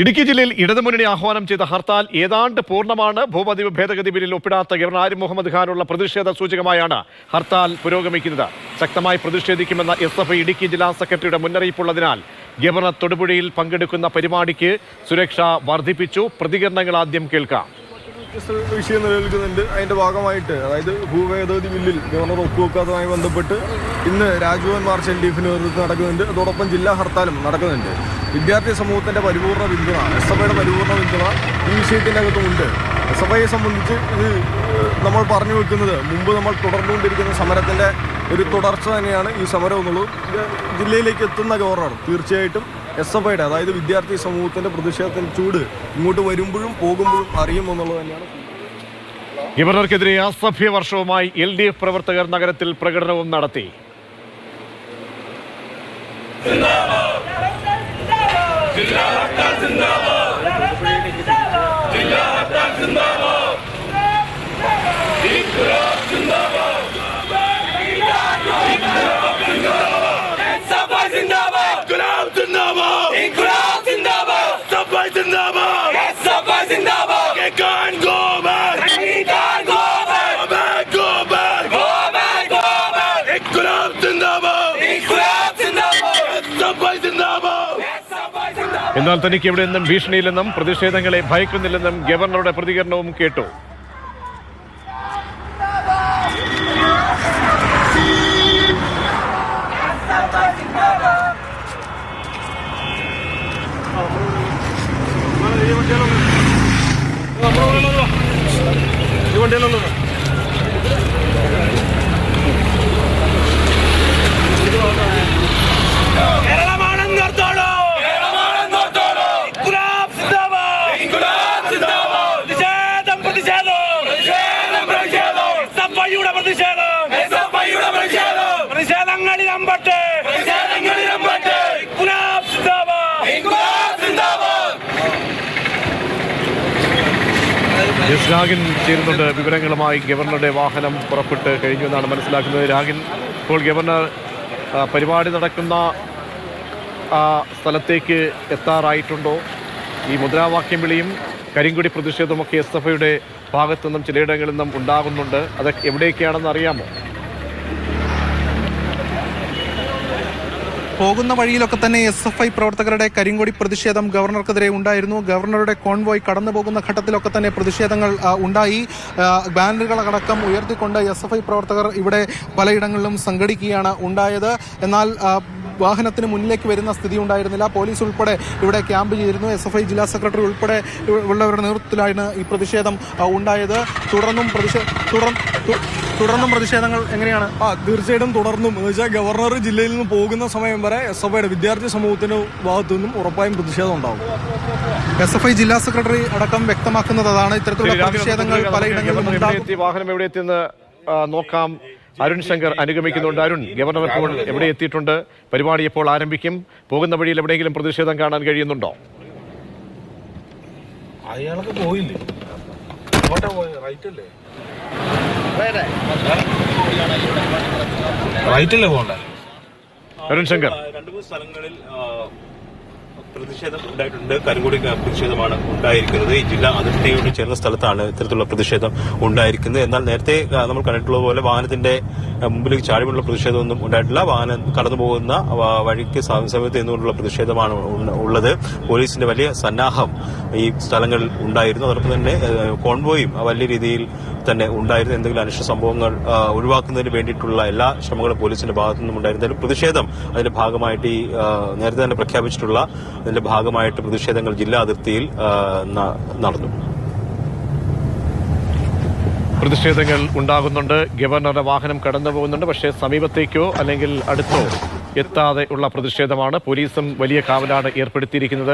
ഇടുക്കി ജില്ലയിൽ ഇടതുമുന്നണി ആഹ്വാനം ചെയ്ത ഹർത്താൽ ഏതാണ്ട് പൂർണമാണ്. ഭൂപതിവ് ഭേദഗതി ബില്ലിൽ ഒപ്പിടാത്ത ഗവർണർ ആരിഫ് മുഹമ്മദ് ഖാനുള്ള പ്രതിഷേധ സൂചകമായാണ് ഹർത്താൽ പുരോഗമിക്കുന്നത്. ശക്തമായി പ്രതിഷേധിക്കുമെന്ന എസ് എഫ് ഇടുക്കി ജില്ലാ സെക്രട്ടറിയുടെ മുന്നറിയിപ്പുള്ളതിനാൽ ഗവർണർ തൊടുപുഴയിൽ പങ്കെടുക്കുന്ന പരിപാടിക്ക് സുരക്ഷ വർദ്ധിപ്പിച്ചു. പ്രതികരണങ്ങൾ ആദ്യം കേൾക്കാം. വിഷയം നിലനിൽക്കുന്നുണ്ട്. അതിന്റെ ഭാഗമായിട്ട് അതായത് ഭൂഭേദഗതി ബില്ലിൽ ഗവർണർ ഒപ്പുവെക്കാത്തതുമായി ബന്ധപ്പെട്ട് ഇന്ന് രാജ്ഭവൻ മാർച്ച് എൽ ഡി എഫിന് നേതൃത്വം നടക്കുന്നുണ്ട്. അതോടൊപ്പം ജില്ലാ ഹർത്താലും നടക്കുന്നുണ്ട്. വിദ്യാർത്ഥി സമൂഹത്തിന്റെ പരിപൂർണ പിന്തുണ എസ് എഫ് ഐയുടെ പരിപൂർണ പിന്തുണ ഈ വിഷയത്തിന്റെ അകത്തുമുണ്ട്. എസ് എഫ് ഐയെ സംബന്ധിച്ച് ഇത് നമ്മൾ പറഞ്ഞു വെക്കുന്നത് മുമ്പ് നമ്മൾ തുടർന്നുകൊണ്ടിരിക്കുന്ന സമരത്തിന്റെ ഒരു തുടർച്ച തന്നെയാണ് ഈ സമരം എന്നുള്ളത്. ജില്ലയിലേക്ക് എത്തുന്ന ഗവർണർ തീർച്ചയായിട്ടും എസ് എഫ് ഐയുടെ അതായത് വിദ്യാർത്ഥി സമൂഹത്തിന്റെ പ്രതിഷേധത്തിന് ചൂട് ഇങ്ങോട്ട് വരുമ്പോഴും പോകുമ്പോഴും അറിയുമെന്നുള്ളത് തന്നെയാണ്. ഗവർണർക്കെതിരെ അസഭ്യ വർഷവുമായി എൽ ഡി എഫ് പ്രവർത്തകർ നഗരത്തിൽ പ്രകടനവും നടത്തി. എന്നാൽ തനിക്ക് ഇവിടെ നിന്നും ഭീഷണിയില്ലെന്നും പ്രതിഷേധങ്ങളെ ഭയക്കുന്നില്ലെന്നും ഗവർണറുടെ പ്രതികരണവും കേട്ടു കേരളമാണെന്നോർത്തോളൂ കേരളമാണെന്നോർത്തോളൂ ഇൻകുലാബ് സിന്ദാബാദ് ഇൻകുലാബ് സിന്ദാബാദ് പ്രതിഷേധം പ്രതിഷേധം പ്രതിഷേധം പ്രതിഷേധം എസ് രാഗിൻ ചേരുന്നുണ്ട്. വിവരങ്ങളുമായി ഗവർണറുടെ വാഹനം പുറപ്പെട്ട് കഴിഞ്ഞു എന്നാണ് മനസ്സിലാക്കുന്നത്. രാഗിൻ ഇപ്പോൾ ഗവർണർ പരിപാടി നടക്കുന്ന സ്ഥലത്തേക്ക് എത്താറായിട്ടുണ്ടോ? ഈ മുദ്രാവാക്യം വിളിയും കരിങ്കുടി പ്രതിഷേധമൊക്കെ എസ് എഫ് ഐയുടെ ഭാഗത്തു നിന്നും ചിലയിടങ്ങളിൽ നിന്നും ഉണ്ടാകുന്നുണ്ട്. അതൊക്കെ എവിടെയൊക്കെയാണെന്ന് അറിയാമോ? പോകുന്ന വഴിയിലൊക്കെ തന്നെ എസ് എഫ് ഐ പ്രവർത്തകരുടെ കരിങ്കൊടി പ്രതിഷേധം ഗവർണർക്കെതിരെ ഉണ്ടായിരുന്നു. ഗവർണറുടെ കോൺവോയ് കടന്നു പോകുന്ന ഘട്ടത്തിലൊക്കെ തന്നെ പ്രതിഷേധങ്ങൾ ഉണ്ടായി. ബാനറുകളടക്കം ഉയർത്തിക്കൊണ്ട് എസ് എഫ് ഐ പ്രവർത്തകർ ഇവിടെ പലയിടങ്ങളിലും സംഘടിക്കുകയാണ് ഉണ്ടായത്. എന്നാൽ വാഹനത്തിന് മുന്നിലേക്ക് വരുന്ന സ്ഥിതി ഉണ്ടായിരുന്നില്ല. പോലീസ് ഉൾപ്പെടെ ഇവിടെ ക്യാമ്പ് ചെയ്തിരുന്നു. എസ് എഫ് ഐ ജില്ലാ സെക്രട്ടറി ഉൾപ്പെടെ ഉള്ളവരുടെ നേതൃത്വത്തിലാണ് ഈ പ്രതിഷേധം ഉണ്ടായത്. തുടർന്നും പ്രതിഷേധ തുടർ തുടർന്നും പ്രതിഷേധങ്ങൾ എങ്ങനെയാണ്? ആ തീർച്ചയായിട്ടും തുടർന്നും. എന്ന് വെച്ചാൽ ഗവർണർ ജില്ലയിൽ നിന്ന് പോകുന്ന സമയം വരെ എസ് എഫ് ഐയുടെ വിദ്യാർത്ഥി സമൂഹത്തിന് ഭാഗത്തു നിന്നും ഉറപ്പായും പ്രതിഷേധം ഉണ്ടാവും എസ് എഫ് ഐ ജില്ലാ സെക്രട്ടറി അടക്കം വ്യക്തമാക്കുന്നത് അതാണ്. ഇത്തരത്തിലുള്ള പ്രതിഷേധങ്ങൾ പലയിടങ്ങളിലും വാഹനം എവിടെ എത്തിയെന്ന് നോക്കാം. അരുൺ ശങ്കർ അനുഗമിക്കുന്നുണ്ട്. അരുൺ ഗവർണർ ഇപ്പോൾ എവിടെ എത്തിയിട്ടുണ്ട്? പരിപാടി എപ്പോൾ ആരംഭിക്കും. പോകുന്ന വഴിയിൽ എവിടെയെങ്കിലും പ്രതിഷേധം കാണാൻ കഴിയുന്നുണ്ടോ? അയാളൊക്കെ പോയില്ലേ? റൈറ്റ് അല്ലേ? റൈറ്റ് അല്ലേ പോകണ്ടേ? അരുൺ ശങ്കർ. രണ്ട് മൂന്ന് സ്ഥലങ്ങളിൽ പ്രതിഷേധം ഉണ്ടായിട്ടുണ്ട്. കരിങ്കൊടി പ്രതിഷേധമാണ് ഉണ്ടായിരിക്കുന്നത്. ഈ ജില്ലാ അതിർത്തിയോട് ചേർന്ന സ്ഥലത്താണ് ഇത്തരത്തിലുള്ള പ്രതിഷേധം ഉണ്ടായിരിക്കുന്നത്. എന്നാൽ നേരത്തെ നമ്മൾ കണ്ടിട്ടുള്ള പോലെ വാഹനത്തിന്റെ മുമ്പിലേക്ക് ചാടിമുള്ള പ്രതിഷേധമൊന്നും ഉണ്ടായിട്ടില്ല. വാഹനം കടന്നു പോകുന്ന വഴിക്ക് സമയത്ത് നിന്നുകൊണ്ടുള്ള പ്രതിഷേധമാണ് ഉള്ള- ഉള്ളത്. പോലീസിന്റെ വലിയ സന്നാഹം ഈ സ്ഥലങ്ങളിൽ ഉണ്ടായിരുന്നു. അതോടൊപ്പം തന്നെ ആ, കോൺവോയും വലിയ രീതിയിൽ തന്നെ ഉണ്ടായിരുന്നു എന്തെങ്കിലും അനിഷ്ട സംഭവങ്ങൾ ഒഴിവാക്കുന്നതിന് വേണ്ടിയിട്ടുള്ള എല്ലാ ശ്രമങ്ങളും പോലീസിന്റെ ഭാഗത്തു നിന്നും ഉണ്ടായിരുന്നു. പ്രതിഷേധം അതിന്റെ ഭാഗമായിട്ട് ഈ നേരത്തെ തന്നെ പ്രഖ്യാപിച്ചിട്ടുള്ള അതിന്റെ ഭാഗമായിട്ട് പ്രതിഷേധങ്ങൾ ജില്ലാ അതിർത്തിയിൽ നടന്നു. പ്രതിഷേധങ്ങൾ ഉണ്ടാകുന്നുണ്ട്. ഗവർണറുടെ വാഹനം കടന്നു പോകുന്നുണ്ട്. പക്ഷേ സമീപത്തേക്കോ അല്ലെങ്കിൽ അടുത്തോ എത്താതെ ഉള്ള പ്രതിഷേധമാണ് പോലീസും വലിയ കാവലാണ് ഏർപ്പെടുത്തിയിരിക്കുന്നത്.